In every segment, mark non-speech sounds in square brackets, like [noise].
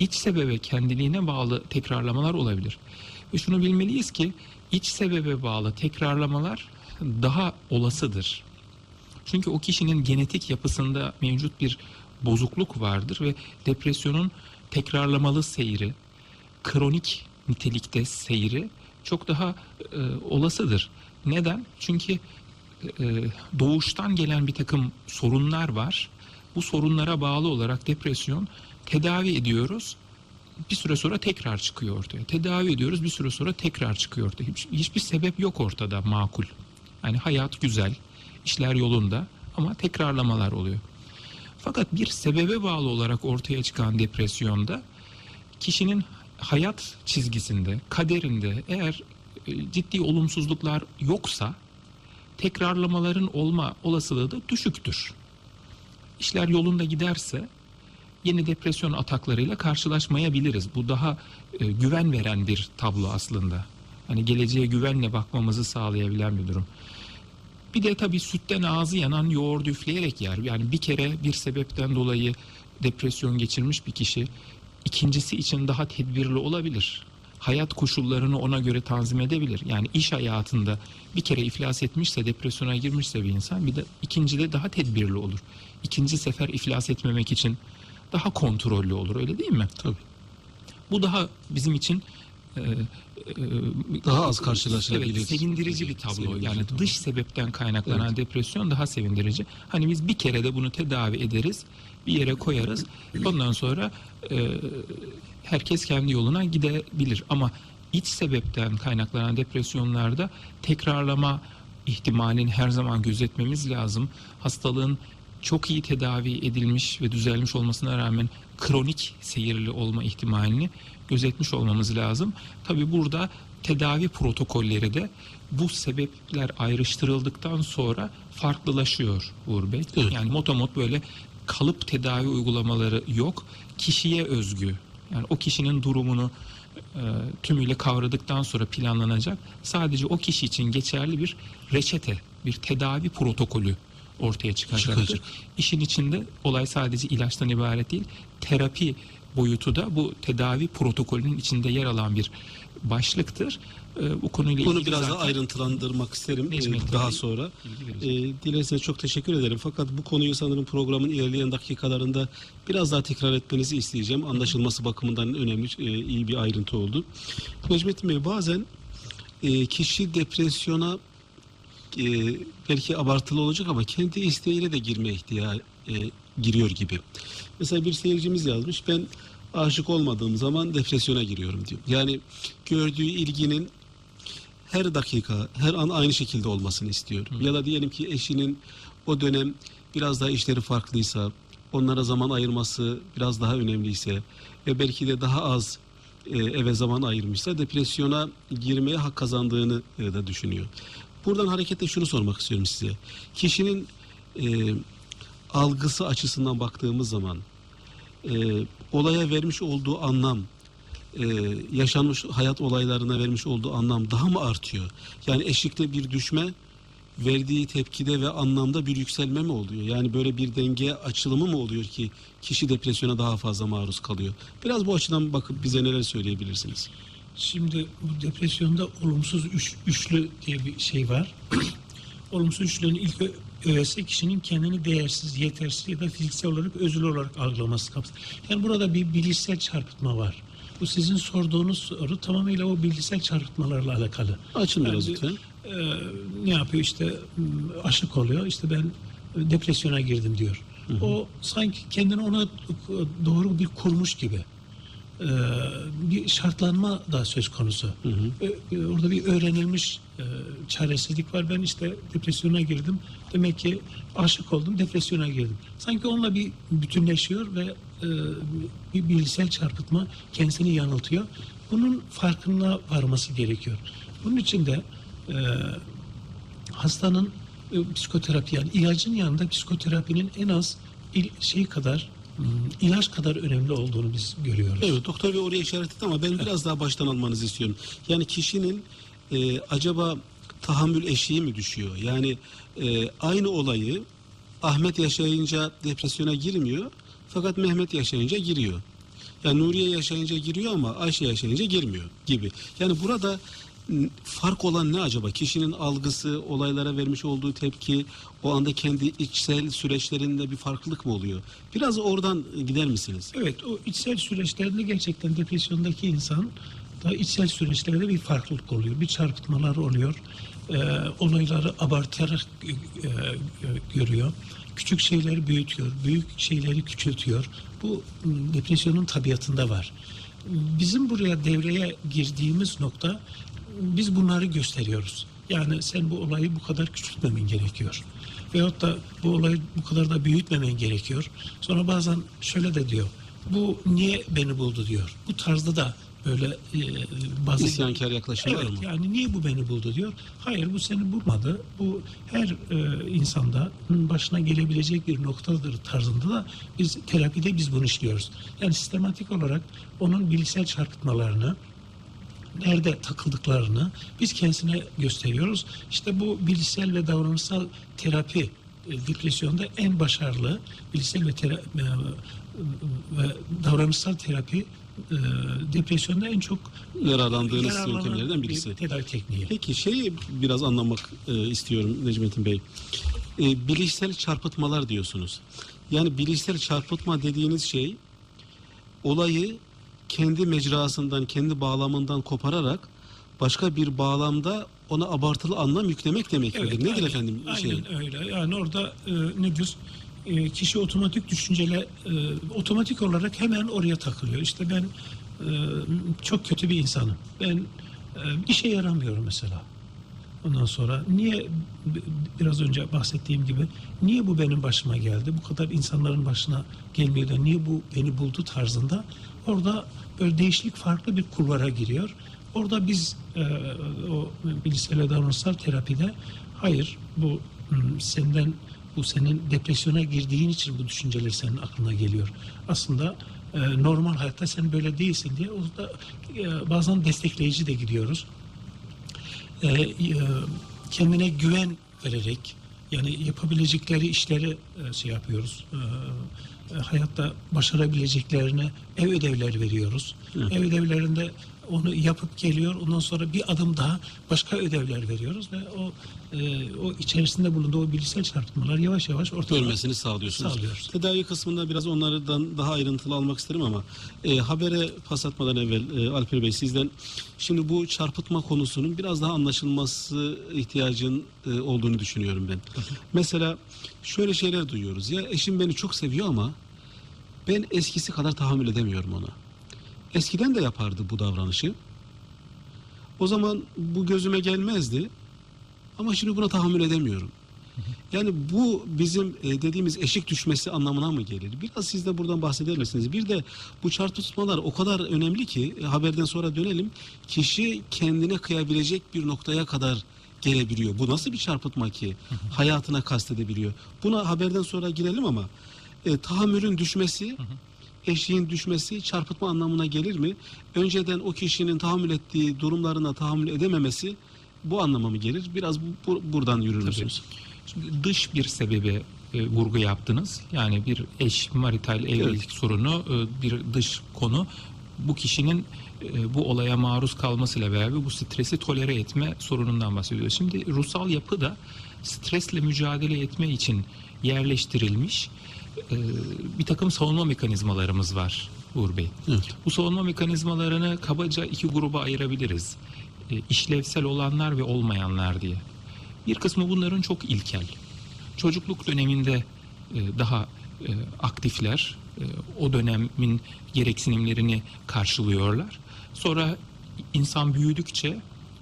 iç sebebe kendiliğine bağlı tekrarlamalar olabilir. Ve şunu bilmeliyiz ki iç sebebe bağlı tekrarlamalar daha olasıdır. Çünkü o kişinin genetik yapısında mevcut bir bozukluk vardır ve depresyonun tekrarlamalı seyri, kronik nitelikte seyri çok daha e, olasıdır. Neden? Çünkü e, doğuştan gelen bir takım sorunlar var. Bu sorunlara bağlı olarak depresyon tedavi ediyoruz. Bir süre sonra tekrar çıkıyor ortaya. Tedavi ediyoruz bir süre sonra tekrar çıkıyor ortaya. Hiç- hiçbir sebep yok ortada makul. Yani hayat güzel, işler yolunda ama tekrarlamalar oluyor. Fakat bir sebebe bağlı olarak ortaya çıkan depresyonda kişinin hayat çizgisinde, kaderinde eğer e, ciddi olumsuzluklar yoksa tekrarlamaların olma olasılığı da düşüktür. İşler yolunda giderse yeni depresyon ataklarıyla karşılaşmayabiliriz. Bu daha e, güven veren bir tablo aslında. Hani geleceğe güvenle bakmamızı sağlayabilen bir durum. Bir de tabii sütten ağzı yanan yoğurdu üfleyerek yer. Yani bir kere bir sebepten dolayı depresyon geçirmiş bir kişi ikincisi için daha tedbirli olabilir. Hayat koşullarını ona göre tanzim edebilir. Yani iş hayatında bir kere iflas etmişse, depresyona girmişse bir insan bir de ikincide daha tedbirli olur. İkinci sefer iflas etmemek için daha kontrollü olur öyle değil mi? Tabii. Bu daha bizim için e, e, Daha az karşılaşılabilir. Evet, sevindirici bir tablo. Yani dış sebepten kaynaklanan depresyon daha sevindirici. Hani biz bir kere de bunu tedavi ederiz, bir yere koyarız. Ondan sonra e, herkes kendi yoluna gidebilir. Ama iç sebepten kaynaklanan depresyonlarda tekrarlama ihtimalini her zaman gözetmemiz lazım. Hastalığın çok iyi tedavi edilmiş ve düzelmiş olmasına rağmen kronik seyirli olma ihtimalini gözetmiş olmamız lazım. Tabi burada tedavi protokolleri de bu sebepler ayrıştırıldıktan sonra farklılaşıyor Uğur Bey. Evet. Yani motomot böyle kalıp tedavi uygulamaları yok. Kişiye özgü. Yani o kişinin durumunu e, tümüyle kavradıktan sonra planlanacak. Sadece o kişi için geçerli bir reçete, bir tedavi protokolü ortaya çıkacaktır. Çıkacak. İşin içinde olay sadece ilaçtan ibaret değil, terapi boyutu da bu tedavi protokolünün içinde yer alan bir başlıktır. E, bu konuyla Bunu ilgili biraz daha zaten ayrıntılandırmak isterim Necmettin daha Bey sonra. E, dilerseniz çok teşekkür ederim. Fakat bu konuyu sanırım programın ilerleyen dakikalarında biraz daha tekrar etmenizi isteyeceğim. Anlaşılması bakımından önemli, e, iyi bir ayrıntı oldu. Necmettin Bey bazen e, kişi depresyona e, belki abartılı olacak ama kendi isteğiyle de girme ihtiyacı giriyor gibi. Mesela bir seyircimiz yazmış ben aşık olmadığım zaman depresyona giriyorum diyor. Yani gördüğü ilginin her dakika, her an aynı şekilde olmasını istiyor. Ya da diyelim ki eşinin o dönem biraz daha işleri farklıysa, onlara zaman ayırması biraz daha önemliyse ve belki de daha az e, eve zaman ayırmışsa depresyona girmeye hak kazandığını e, da düşünüyor. Buradan hareketle şunu sormak istiyorum size. Kişinin e, algısı açısından baktığımız zaman e, olaya vermiş olduğu anlam e, yaşanmış hayat olaylarına vermiş olduğu anlam daha mı artıyor? Yani eşlikte bir düşme verdiği tepkide ve anlamda bir yükselme mi oluyor? Yani böyle bir denge açılımı mı oluyor ki kişi depresyona daha fazla maruz kalıyor? Biraz bu açıdan bakıp bize neler söyleyebilirsiniz? Şimdi bu depresyonda olumsuz üç, üçlü diye bir şey var. [clears throat] olumsuz üçlünün ilk öğesi kişinin kendini değersiz, yetersiz ya da fiziksel olarak özül olarak algılaması kapsar. Yani burada bir bilişsel çarpıtma var. Bu sizin sorduğunuz soru tamamıyla o bilgisel çarpıtmalarla alakalı. Açın biraz Yani, lütfen. e, ne yapıyor işte aşık oluyor işte ben depresyona girdim diyor. O sanki kendini ona doğru bir kurmuş gibi. E, bir şartlanma da söz konusu. E, e, orada bir öğrenilmiş e, çaresizlik var. Ben işte depresyona girdim. Demek ki aşık oldum, depresyona girdim. Sanki onunla bir bütünleşiyor ve e, bir bilgisel çarpıtma kendisini yanıltıyor. Bunun farkına varması gerekiyor. Bunun için de hastanın psikoterapi yani ilacın yanında psikoterapinin en az şey kadar ilaç kadar önemli olduğunu biz görüyoruz. Evet doktor bey oraya işaret etti ama ben biraz daha baştan almanızı istiyorum. Yani kişinin e, acaba tahammül eşiği mi düşüyor? Yani e, aynı olayı Ahmet yaşayınca depresyona girmiyor fakat Mehmet yaşayınca giriyor. Yani Nuriye yaşayınca giriyor ama Ayşe yaşayınca girmiyor gibi. Yani burada fark olan ne acaba? Kişinin algısı, olaylara vermiş olduğu tepki, o anda kendi içsel süreçlerinde bir farklılık mı oluyor? Biraz oradan gider misiniz? Evet o içsel süreçlerde gerçekten depresyondaki insan da içsel süreçlerde bir farklılık oluyor. Bir çarpıtmalar oluyor. Ee, olayları abartarak e, e, görüyor. Küçük şeyleri büyütüyor. Büyük şeyleri küçültüyor. Bu m, depresyonun tabiatında var. Bizim buraya devreye girdiğimiz nokta biz bunları gösteriyoruz. Yani sen bu olayı bu kadar küçültmemen gerekiyor. Veyahut da bu olayı bu kadar da büyütmemen gerekiyor. Sonra bazen şöyle de diyor. Bu niye beni buldu diyor. Bu tarzda da böyle e, bazı İsyankar yaklaşımlar Evet mı? yani niye bu beni buldu diyor. Hayır bu seni bulmadı. Bu her e, insanda başına gelebilecek bir noktadır tarzında da biz terapide biz bunu işliyoruz. Yani sistematik olarak onun bilişsel çarpıtmalarını nerede takıldıklarını biz kendisine gösteriyoruz. İşte bu bilişsel ve davranışsal terapi e, depresyonda en başarılı bilişsel ve, tera- e, ve davranışsal terapi e, depresyonda en çok Yararlandığınız yöntemlerden bir birisi. tedavi tekniği. Peki şeyi biraz anlamak e, istiyorum Necmettin Bey. E, bilişsel çarpıtmalar diyorsunuz. Yani bilişsel çarpıtma dediğiniz şey olayı kendi mecrasından, kendi bağlamından kopararak başka bir bağlamda ona abartılı anlam yüklemek demek midir? Nedir aynen, efendim Aynen şey? öyle. Yani orada e, nedir? E, kişi otomatik düşünceler e, otomatik olarak hemen oraya takılıyor. İşte ben e, çok kötü bir insanım. Ben e, işe yaramıyorum mesela. Ondan sonra niye biraz önce bahsettiğim gibi niye bu benim başıma geldi? Bu kadar insanların başına gelmiyor da niye bu beni buldu tarzında orada böyle değişik farklı bir kulvara giriyor. Orada biz e, o bilgisayar ve davranışsal terapide hayır bu senden bu senin depresyona girdiğin için bu düşünceler senin aklına geliyor. Aslında e, normal hayatta sen böyle değilsin diye orada e, bazen destekleyici de gidiyoruz e, e, kendine güven vererek yani yapabilecekleri işleri e, şey yapıyoruz. E, e, hayatta başarabileceklerine ev ödevleri veriyoruz. Evet. Ev ödevlerinde onu yapıp geliyor. Ondan sonra bir adım daha başka ödevler veriyoruz ve o e, o içerisinde bulunduğu o bilgisayar çarpıtmalar yavaş yavaş ortaya Görmesini sağlıyorsunuz. Sağlıyoruz. Tedavi kısmında biraz onlardan daha ayrıntılı almak isterim ama e, habere pas atmadan evvel e, Alper Bey sizden şimdi bu çarpıtma konusunun biraz daha anlaşılması ihtiyacın e, olduğunu düşünüyorum ben. Mesela şöyle şeyler duyuyoruz. Ya eşim beni çok seviyor ama ben eskisi kadar tahammül edemiyorum ona. Eskiden de yapardı bu davranışı. O zaman bu gözüme gelmezdi. Ama şimdi buna tahammül edemiyorum. Yani bu bizim e, dediğimiz eşik düşmesi anlamına mı gelir? Biraz siz de buradan bahseder misiniz? Bir de bu çarpıtmalar o kadar önemli ki e, haberden sonra dönelim. Kişi kendine kıyabilecek bir noktaya kadar gelebiliyor. Bu nasıl bir çarpıtma ki? Hayatına kastedebiliyor. Buna haberden sonra girelim ama e, tahammülün düşmesi eşiğin düşmesi çarpıtma anlamına gelir mi? Önceden o kişinin tahammül ettiği durumlarına tahammül edememesi bu anlama mı gelir? Biraz bu, bu- buradan yürür müsünüz? Şimdi dış bir sebebe e, vurgu yaptınız. Yani bir eş marital evlilik sorunu e, bir dış konu. Bu kişinin e, bu olaya maruz kalmasıyla beraber bu stresi tolere etme sorunundan bahsediyoruz. Şimdi ruhsal yapı da stresle mücadele etme için yerleştirilmiş e, bir takım savunma mekanizmalarımız var Uğur Bey. Evet. Bu savunma mekanizmalarını kabaca iki gruba ayırabiliriz. E, işlevsel olanlar ve olmayanlar diye. Bir kısmı bunların çok ilkel. Çocukluk döneminde e, daha e, aktifler. E, o dönemin gereksinimlerini karşılıyorlar. Sonra insan büyüdükçe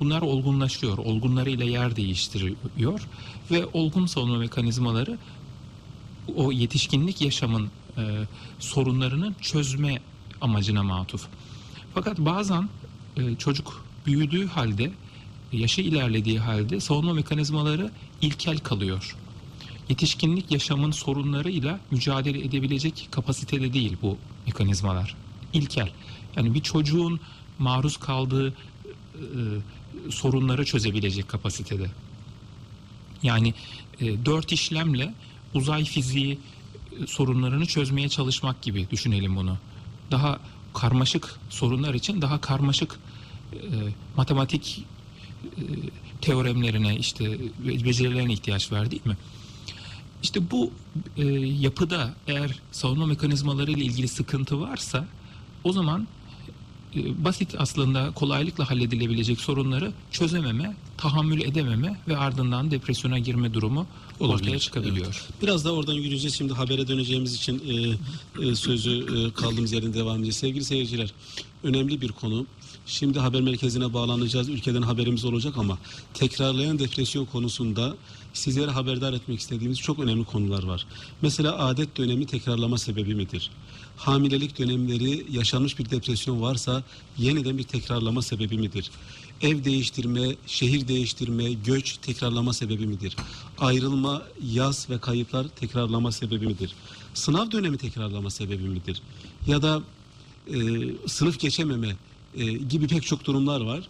bunlar olgunlaşıyor. Olgunlarıyla yer değiştiriyor ve olgun savunma mekanizmaları o yetişkinlik yaşamın e, sorunlarını çözme amacına matuf. Fakat bazen e, çocuk büyüdüğü halde, yaşı ilerlediği halde savunma mekanizmaları ilkel kalıyor. Yetişkinlik yaşamın sorunlarıyla mücadele edebilecek kapasitede değil bu mekanizmalar. İlkel. Yani bir çocuğun maruz kaldığı e, sorunları çözebilecek kapasitede. Yani e, dört işlemle uzay fiziği e, sorunlarını çözmeye çalışmak gibi düşünelim bunu. Daha karmaşık sorunlar için daha karmaşık e, matematik e, teoremlerine işte be- becerilerine ihtiyaç var değil mi? İşte bu e, yapıda eğer savunma mekanizmaları ile ilgili sıkıntı varsa o zaman e, basit aslında kolaylıkla halledilebilecek sorunları çözememe, tahammül edememe ve ardından depresyona girme durumu ortaya çıkabiliyor. evet. Biraz daha oradan yürüyeceğiz. Şimdi habere döneceğimiz için e, e, sözü e, kaldığımız yerden devam edeceğiz. Sevgili seyirciler, önemli bir konu. Şimdi haber merkezine bağlanacağız. Ülkeden haberimiz olacak ama tekrarlayan depresyon konusunda sizlere haberdar etmek istediğimiz çok önemli konular var. Mesela adet dönemi tekrarlama sebebi midir? Hamilelik dönemleri yaşanmış bir depresyon varsa yeniden bir tekrarlama sebebi midir? Ev değiştirme, şehir değiştirme, göç tekrarlama sebebi midir? Ayrılma, yaz ve kayıplar tekrarlama sebebi midir? Sınav dönemi tekrarlama sebebi midir? Ya da e, sınıf geçememe e, gibi pek çok durumlar var.